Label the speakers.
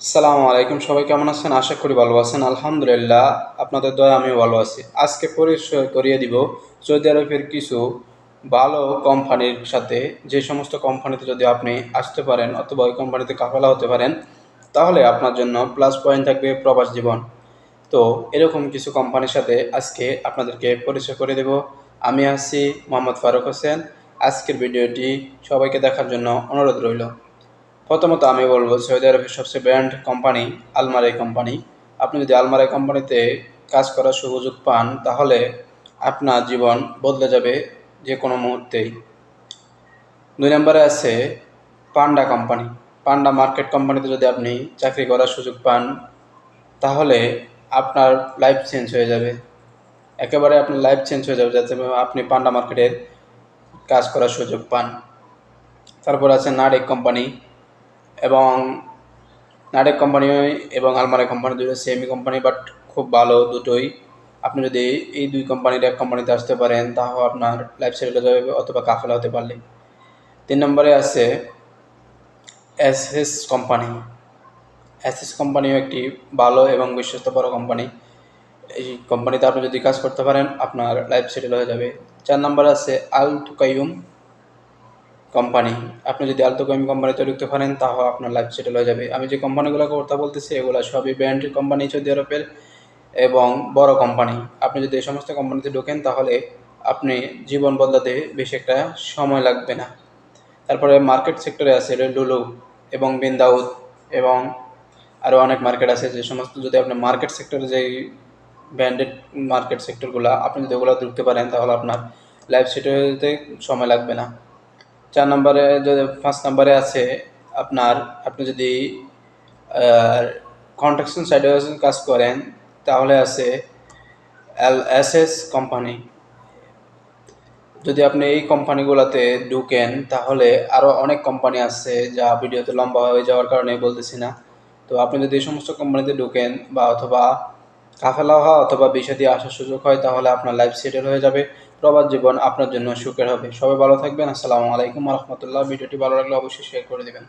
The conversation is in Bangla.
Speaker 1: আসসালামু আলাইকুম, সবাই কেমন আছেন? আশা করি ভালো আছেন। আলহামদুলিল্লাহ, আপনাদের দয়া, আমিও ভালো আছি। আজকে পরিচয় করিয়ে দিব সৌদি আরবের কিছু ভালো কোম্পানির সাথে। যে সমস্ত কোম্পানিতে যদি আপনি আসতে পারেন অথবা ওই কোম্পানিতে কাফেলা হতে পারেন, তাহলে আপনার জন্য প্লাস পয়েন্ট থাকবে প্রবাস জীবন। তো এরকম কিছু কোম্পানির সাথে আজকে আপনাদেরকে পরিচয় করে দেব। আমি আছি মোহাম্মদ ফারুক হোসেন। আজকের ভিডিওটি সবাইকে দেখার জন্য অনুরোধ রইল। প্রথমত আমি বলব সৌদি আরবের সবচেয়ে ব্র্যান্ড কোম্পানি আলমারাই কোম্পানি আপনি যদি আলমারাই কোম্পানিতে কাজ করার সুযোগ পান, তাহলে আপনার জীবন বদলে যাবে যে কোনো মুহূর্তেই। দুই নম্বরে আছে পান্ডা কোম্পানি পান্ডা মার্কেট কোম্পানিতে যদি আপনি চাকরি করার সুযোগ পান, তাহলে আপনার লাইফ চেঞ্জ হয়ে যাবে। একেবারে আপনার লাইফ চেঞ্জ হয়ে যাবে যাতে আপনি পান্ডা মার্কেটের কাজ করার সুযোগ পান। তারপর আছে নাডেক কোম্পানি এবং নাডেক কোম্পানি এবং আলমারি কোম্পানি দুটো সেমি কোম্পানি বাট খুব ভালো দুটোই। আপনি যদি এই দুই কোম্পানির এক কোম্পানিতে আসতে পারেন, তাহলে আপনার লাইফ হয়ে যাবে অথবা কাফেলা হতে পারলে। তিন নম্বরে আছে S S company S S কোম্পানিও একটি ভালো এবং বিশ্বস্ত বড় কোম্পানি এই কোম্পানিতে আপনি যদি কাজ করতে পারেন, আপনার লাইফ সেটেল হয়ে যাবে। চার নম্বরে আছে আল তুকাইউম কোম্পানি আপনি যদি আলতোকাইম কোম্পানিতে ঢুকতে পারেন তাহলে আপনার লাইফ সেটেল হয়ে যাবে। আমি যে কোম্পানিগুলোর কথা বলতেছি, এগুলো সবই ব্র্যান্ডের কোম্পানি সৌদি আরবের এবং বড় কোম্পানি আপনি যদি এই সমস্ত কোম্পানিতে ঢোকেন, তাহলে আপনি জীবন বদলাতে বেশি একটা সময় লাগবে না। তারপরে মার্কেট সেক্টরে আছে লুলু এবং বিন্দাউদ এবং আরও অনেক মার্কেট আছে। যে সমস্ত যদি আপনি মার্কেট সেক্টরে যেই ব্র্যান্ডেড মার্কেট সেক্টরগুলো আপনি যদি ওগুলো ঢুকতে পারেন, তাহলে আপনার লাইফ সেটেল হতে সময় লাগবে না। চার নম্বরে যদি পাঁচ নম্বরে আছে আপনার, আপনি যদি কন্ট্রাকশন সাইডে কাজ করেন, তাহলে আছে এল এস এস কোম্পানি যদি আপনি এই কোম্পানিগুলোতে ঢুকেন, তাহলে আরও অনেক কোম্পানি আছে যা ভিডিওতে লম্বা হয়ে যাওয়ার কারণে বলতেছি না। তো আপনি যদি এই সমস্ত কোম্পানিতে ঢুকেন বা অথবা কাফেলা হওয়া অথবা বিষয় দিয়ে আসার সুযোগ হয়, তাহলে আপনার লাইফ সেটেল হয়ে যাবে। প্রবাদ জীবন আপনার জন্য সুখের হবে। সবাই ভালো থাকবেন। আসসালামু আলাইকুম রহমতুল্লাহ। ভিডিওটি ভালো লাগলে অবশ্যই শেয়ার করে দেবেন।